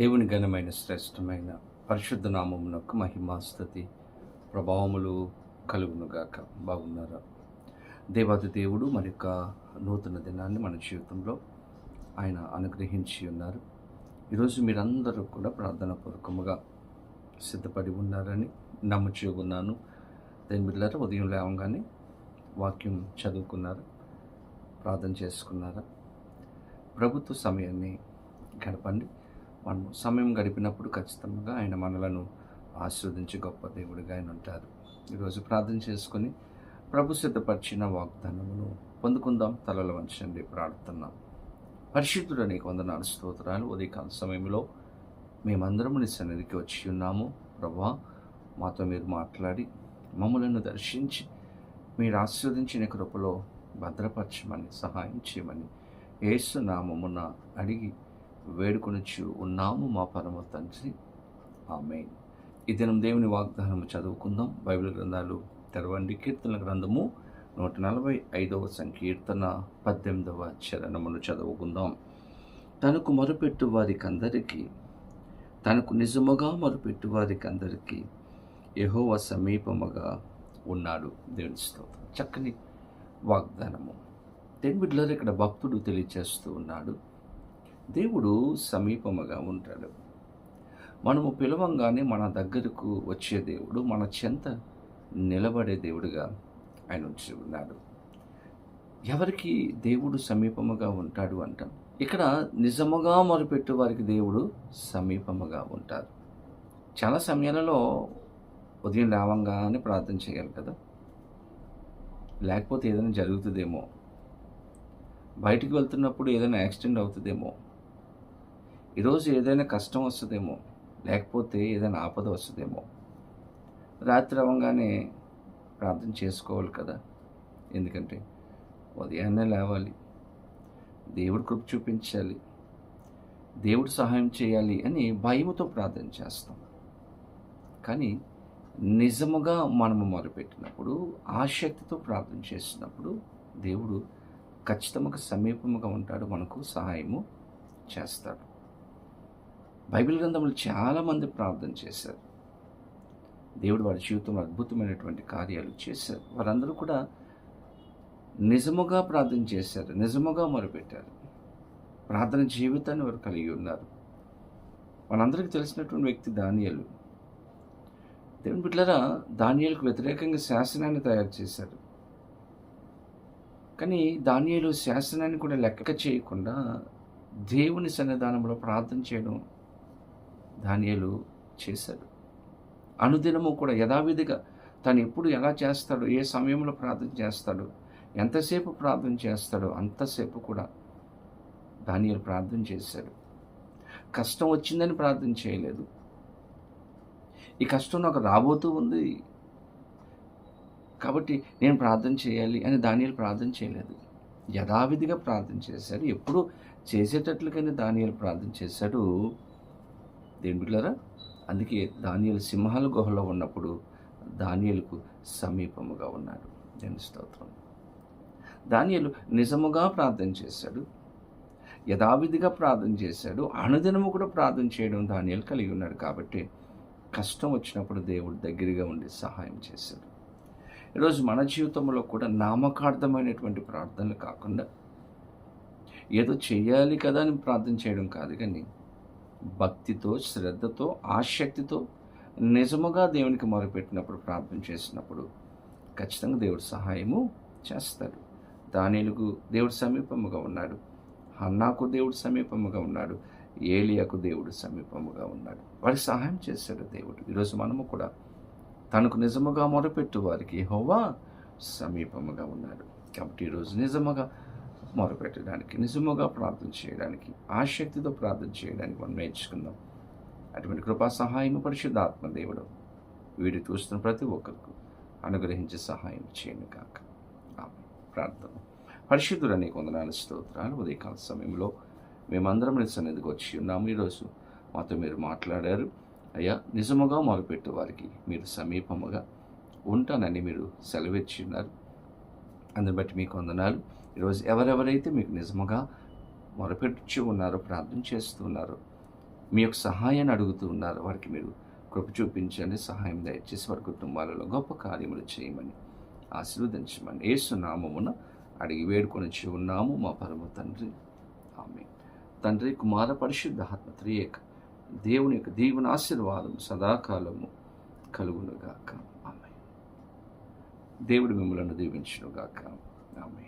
దేవుని ఘనమైన శ్రేష్టమైన పరిశుద్ధ నామమునకు మహిమాస్థుతి ప్రభావములు కలుగునుగాక బాగున్నారా? దేవాది దేవుడు మరి యొక్క నూతన దినాన్ని మన జీవితంలో ఆయన అనుగ్రహించి ఉన్నారు. ఈరోజు మీరందరూ కూడా ప్రార్థన పూర్వకముగా సిద్ధపడి ఉన్నారని నమ్ముచున్నాను దేని బిడ్డలారా ఉదయం లేవగానే వాక్యం చదువుకున్నారు? ప్రార్థన చేసుకున్నారా? ప్రభుత్వ సమయాన్ని గడపండి. మనం సమయం గడిపినప్పుడు ఖచ్చితంగా ఆయన మనలను ఆస్వాదించి గొప్ప దేవుడిగా ఆయన ఉంటారు ఈరోజు ప్రార్థన చేసుకొని ప్రభు సిద్ధపరిచిన వాగ్దానమును పొందుకుందాం. తలలు వంచండి ప్రార్థన పరిశుద్ధుడు నీకు వందనాలు స్తోత్రాలు. ఉదయకాల సమయంలో మేమందరం నీ సన్నిధికి వచ్చి ఉన్నాము. ప్రభా మాతో మీరు మాట్లాడి మమ్మలను దర్శించి మీరు ఆస్వాదించిన కృపలో భద్రపరచమని సహాయం చేయమని ఏసునామమున అడిగి వేడుకొనిచ్చు ఉన్నాము మా పరమ తండ్రి. ఆమె ఈ దినం దేవుని వాగ్దానము చదువుకుందాం. బైబిల్ గ్రంథాలు తెరవండి. కీర్తన గ్రంథము నూట నలభై ఐదవ సంకీర్తన పద్దెనిమిదవ చరణమును చదువుకుందాం. తనకు మొరపెట్టు వారికి అందరికీ తనకు నిజముగా మొరపెట్టు వారికి అందరికీ యహోవ సమీపముగా ఉన్నాడు. దేవుని స్తోత్రం. చక్కని వాగ్దానము. దేవుని ఇక్కడ భక్తుడు తెలియచేస్తూ ఉన్నాడు. దేవుడు సమీపముగా ఉంటాడు. మనము పిలవంగానే మన దగ్గరకు వచ్చే దేవుడు మన చెంత నిలబడే దేవుడుగా ఆయన ఉంచి ఉన్నాడు. ఎవరికి దేవుడు సమీపముగా ఉంటాడు అంటాం? ఇక్కడ నిజముగా మొరుపెట్టు వారికి దేవుడు సమీపముగా ఉంటారు చాలా సమయాలలో ఉదయం లేవంగానే ప్రార్థన చేయాలి కదా? లేకపోతే ఏదైనా జరుగుతుందేమో? బయటికి వెళ్తున్నప్పుడు ఏదైనా యాక్సిడెంట్ అవుతుందేమో? ఈరోజు ఏదైనా కష్టం వస్తుందేమో లేకపోతే ఏదైనా ఆపద వస్తుందేమో రాత్రి అవ్వగానే ప్రార్థన చేసుకోవాలి కదా. ఎందుకంటే ఉదయాన్నే లేవాలి దేవుడు కృప చూపించాలి దేవుడు సహాయం చేయాలి అని భయముతో ప్రార్థన చేస్తాం. కానీ నిజముగా మనము మొదలుపెట్టినప్పుడు ఆసక్తితో ప్రార్థన చేసినప్పుడు దేవుడు ఖచ్చితంగా సమీపముగా ఉంటాడు మనకు సహాయము చేస్తాడు. బైబిల్ గ్రంథంలో చాలామంది ప్రార్థన చేశారు. దేవుడు వారి జీవితంలో అద్భుతమైనటువంటి కార్యాలు చేశారు. వారందరూ కూడా నిజముగా ప్రార్థన చేశారు నిజముగా మొరుపెట్టారు. ప్రార్థన జీవితాన్ని వారు కలిగి ఉన్నారు. మనందరికీ తెలిసినటువంటి వ్యక్తి దానియలు. దేవుని బిడ్డలరా దానియలకు వ్యతిరేకంగా శాసనాన్ని తయారు చేశారు. కానీ దానియలు శాసనాన్ని కూడా లెక్క చేయకుండా దేవుని సన్నిధానంలో ప్రార్థన చేయడం దానియలు చేశాడు. అనుదినము కూడా యథావిధిగా తను ఎప్పుడు ఎలా చేస్తాడో ఏ సమయంలో ప్రార్థన చేస్తాడో ఎంతసేపు ప్రార్థన చేస్తాడో అంతసేపు కూడా దానియలు ప్రార్థన చేశాడు. కష్టం వచ్చిందని ప్రార్థన చేయలేదు. ఈ కష్టం నాకు రాబోతూ ఉంది. కాబట్టి నేను ప్రార్థన చేయాలి అని దానియలు ప్రార్థన చేయలేదు. యథావిధిగా ప్రార్థన చేశాడు. ఎప్పుడు చేసేటట్లుగానే దానియలు ప్రార్థన చేశాడు. దేవుని బిడ్డారా అందుకే దానియలు సింహాల గుహలో ఉన్నప్పుడు దానియలకు సమీపముగా ఉన్నాడు. దేని స్తోత్రం. దానియలు నిజముగా ప్రార్థన చేశాడు. యథావిధిగా ప్రార్థన చేశాడు. అనుదినము కూడా ప్రార్థన చేయడం దానియలు కలిగి ఉన్నాడు కాబట్టి కష్టం వచ్చినప్పుడు దేవుడు దగ్గరగా ఉండి సహాయం చేశాడు. ఈరోజు మన జీవితంలో కూడా నామకార్థమైనటువంటి ప్రార్థనలు కాకుండా ఏదో చేయాలి కదా అని ప్రార్థన చేయడం కాదు కానీ భక్తితో శ్రద్ధతో ఆసక్తితో నిజముగా దేవునికి మొరపెట్టినప్పుడు ప్రార్థన చేసినప్పుడు ఖచ్చితంగా దేవుడు సహాయము చేస్తాడు. దానిలకు దేవుడు సమీపముగా ఉన్నాడు. హన్నాకు దేవుడు సమీపముగా ఉన్నాడు. ఏలియాకు దేవుడు సమీపముగా ఉన్నాడు. వారికి సహాయం చేశాడు దేవుడు. ఈరోజు మనము కూడా తనకు నిజముగా మొరపెట్టు వారికి హోవా సమీపముగా ఉన్నాడు. కాబట్టి ఈరోజు నిజముగా మొదలుపెట్టడానికి నిజముగా ప్రార్థన చేయడానికి ఆసక్తితో ప్రార్థన చేయడానికి మనం నేర్చుకుందాం. అటువంటి కృపా సహాయం పరిశుద్ధాత్మ దేవుడు వీడి చూస్తున్న ప్రతి ఒక్కరికి అనుగ్రహించి సహాయం చేయను కాక ప్రార్థన. పరిశుద్ధుడు అనేక వందనాలు స్తోత్రాలు. ఉదయకాల సమయంలో మేమందరం నీ సన్నిధికి వచ్చి ఉన్నాము. ఈరోజు మాతో మీరు మాట్లాడారు. అయ్యా నిజముగా మొదలుపెట్టే వారికి మీరు సమీపముగా ఉంటానని మీరు సెలవిచ్చి ఉన్నారు. అందుని బట్టి మీకు వందనాలు. ఈరోజు ఎవరెవరైతే మీకు నిజముగా మొరపెట్టుచు ఉన్నారో ప్రార్థన చేస్తున్నారో మీ యొక్క సహాయాన్ని అడుగుతూ ఉన్నారు వారికి మీరు కృప చూపించండి సహాయం దయచేసి వారి కుటుంబాలలో గొప్ప కార్యములు చేయమని ఆశీర్వదించమని ఏసునామమున అడిగి వేడుకొని ఉన్నాము మా పరమ తండ్రి. ఆమె తండ్రి కుమార పరిశుద్ధ ఆత్మ త్రియేక దేవుని యొక్క దీవుని ఆశీర్వాదం సదాకాలము కలుగునుగాక. ఆమె దేవుడు మిమ్మల్ని దీవించునుగాక. ఆమె